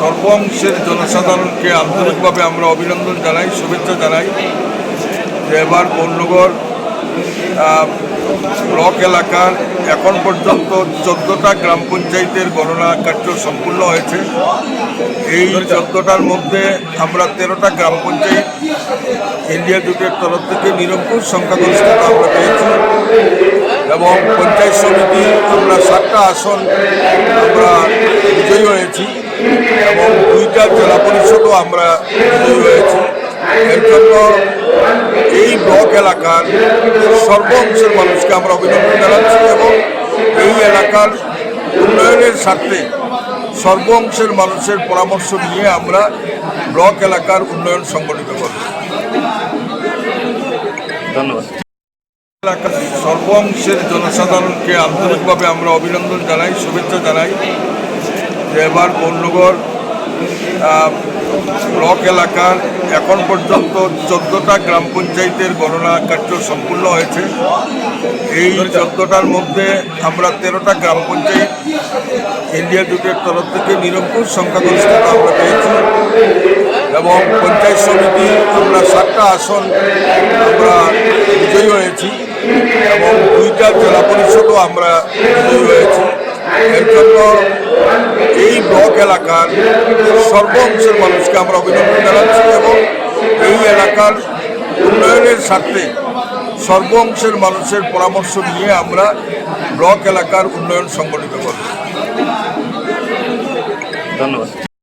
সর্ব অংশের জনসাধারণকে আন্তরিকভাবে আমরা অভিনন্দন জানাই, শুভেচ্ছা জানাই যে এবার বন্যগর ব্লক এলাকার এখন পর্যন্ত চোদ্দোটা গ্রাম পঞ্চায়েতের গণনা কার্য সম্পূর্ণ হয়েছে। এই চোদ্দোটার মধ্যে আমরা তেরোটা গ্রাম পঞ্চায়েত ইন্ডিয়া জোটের তরফ থেকে নিরঙ্কুশ সংখ্যাগরিষ্ঠতা আমরা পেয়েছি এবং পঞ্চায়েত সমিতি, আমরা সাতটা আসন আমরা বিজয়ী হয়েছি। এবং দুইটা জেলা পরিষদও আমরা বিজয়ী হয়েছি। এর জন্য এই ব্লক এলাকার সর্ব অংশের মানুষকে আমরা অভিনন্দন জানাচ্ছি এবং এই এলাকার উন্নয়নের স্বার্থে সর্ব অংশের মানুষের পরামর্শ নিয়ে আমরা ব্লক এলাকার উন্নয়ন সংগঠিত করব। ধন্যবাদ। এলাকার সর্ব অংশের জনসাধারণকে আন্তরিকভাবে আমরা অভিনন্দন জানাই শুভেচ্ছা জানাই। যে এবার ব্লক এলাকার এখন পর্যন্ত চোদ্দোটা গ্রাম পঞ্চায়েতের গণনা কার্য সম্পূর্ণ হয়েছে। এই চোদ্দোটার মধ্যে আমরা তেরোটা গ্রাম পঞ্চায়েত ইন্ডিয়া জোটের তরফ থেকে নিরঙ্কুশ সংখ্যাগরিষ্ঠতা আমরা পেয়েছি এবং পঞ্চায়েত সমিতি, আমরা সাতটা আসন আমরা বিজয়ী হয়েছি এবং দুইটা জেলা পরিষদও আমরা বিজয়ী এর জন্য এই ব্লক এলাকার সর্ব অংশের মানুষকে আমরা অভিনন্দন জানাচ্ছি এবং এই এলাকার উন্নয়নের স্বার্থে সর্ব অংশের মানুষের পরামর্শ নিয়ে আমরা ব্লক এলাকার উন্নয়ন সংগঠিত করব। ধন্যবাদ।